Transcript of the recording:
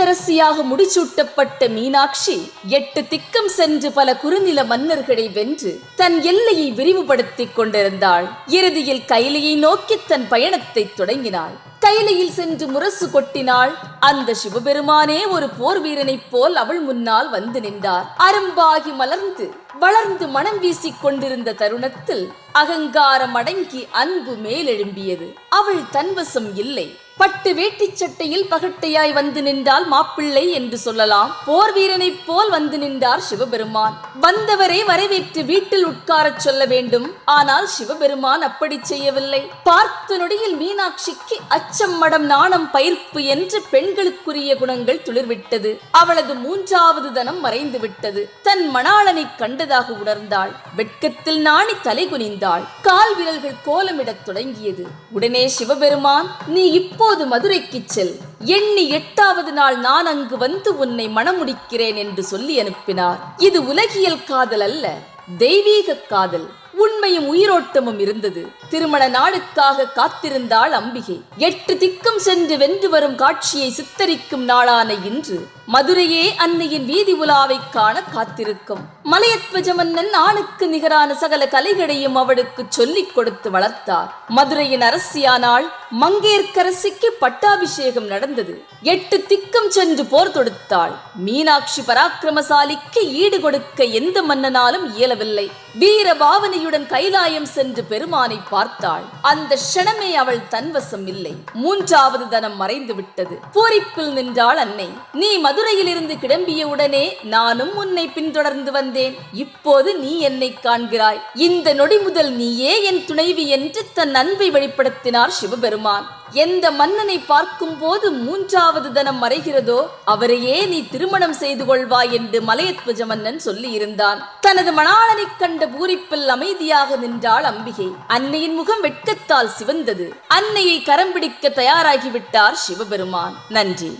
இல்லத்தரசியாக முடிச்சூட்டப்பட்ட மீனாட்சி எட்டு திக்கம் சென்று பல குறுநில மன்னர்களை வென்று தன் எல்லையை விரிவுபடுத்திக் கொண்டிருந்தாள். இறுதியில் கைலையை நோக்கி தன் பயணத்தை தொடங்கினாள். கைலையில் சென்று முரசு கொட்டினாள். அந்த சிவபெருமானே ஒரு போர் வீரனைப் போல் அவள் முன்னால் வந்து நின்றார். அரும்பாகி மலர்ந்து வளர்ந்து மனம் வீசிக் கொண்டிருந்த தருணத்தில் அகங்காரம் அடங்கி அன்பு மேலெழும்பியது. அவள் தன்வசம் இல்லை. பட்டு வேட்டிச் சட்டையில் பகட்டையாய் வந்து நின்றால் மாப்பிள்ளை என்று சொல்லலாம். போர் வீரனைப் போல் வந்து நின்றார் சிவபெருமான். வந்தவரை வரவேற்று வீட்டில் உட்காரச் சொல்ல வேண்டும். ஆனால் சிவபெருமான் அப்படி செய்யவில்லை. பார்த்த நொடியில் மீனாட்சிக்கு அச்சம் மடம் நாணம் பயிர்ப்பு என்று பெண்களுக்குரிய குணங்கள் துளிர்விட்டது. அவளது மூன்றாவது தனம் மறைந்து விட்டது தன் மணாளனை கண்டதாக உணர்ந்தாள். வெட்கத்தில் நாணி தலை குனிந்தாள். கால் விரல்கள் கோலமிடத் தொடங்கியது. உடனே சிவபெருமான் நீ இப்போது மதுரைக்குச் செல். எண்ணி எட்டாவது நாள் நான் அங்கு வந்து உன்னை மணமுடிக்கிறேன் என்று சொல்லி அனுப்பினார். இது உலகியல் காதல் அல்ல தெய்வீக காதல். உண்மையும் உயிரோட்டமும் இருந்தது. திருமண நாளுக்காக காத்திருந்தாள் அம்பிகை. எட்டு திக்கும் சென்று வென்று வரும் காட்சியை சித்தரிக்கும் நாளான இன்று. மதுரையே அன்னையின் வீதி உலாவை காண காத்திருக்கும். மலையத்வஜ மன்னன் ஆணுக்கு நிகரான சகல கலைகளையும் அவளுக்கு சொல்லிக் கொடுத்து வளர்த்தார். மதுரையின் அரசியானாள் மங்கையர்க்கரசிக்கு பட்டாபிஷேகம் நடந்தது. எட்டு திக்கம் சென்று போர் தொடுத்தாள். மீனாட்சி பராக்கிரமசாலிக்கு ஈடு கொடுக்க எந்த மன்னனாலும் இயலவில்லை. வீர பாவனையுடன் கைலாயம் சென்று பெருமானை பார்த்தாள். அந்த க்ஷணமே அவள் தன்வசம் இல்லை. மூன்றாவது தனம் மறைந்து விட்டது. பூரிப்பில் நின்றாள் அன்னை. நீ மதுரையிலிருந்து கிளம்பிய உடனே நானும் உன்னை பின்தொடர்ந்து வந்தேன். இப்போது நீ என்னை காண்கிறாய். இந்த நொடி முதல் நீயே என் துணைவி என்று தன் அன்பை வெளிப்படுத்தினார் சிவபெருமான். எந்த மன்னனை பார்க்கும் போது மூன்றாவது தனம் மறைகிறதோ அவரையே நீ திருமணம் செய்து கொள்வாய் என்று மலையத்வஜ மன்னன் சொல்லி இருந்தான் தனது மணாளனை கண்ட பூரிப்பில் அமைதியாக நின்றாள் அம்பிகை. அன்னையின் முகம் வெட்கத்தால் சிவந்தது. அன்னையை கரம் பிடிக்க தயாராகிவிட்டார் சிவபெருமான். நன்றி.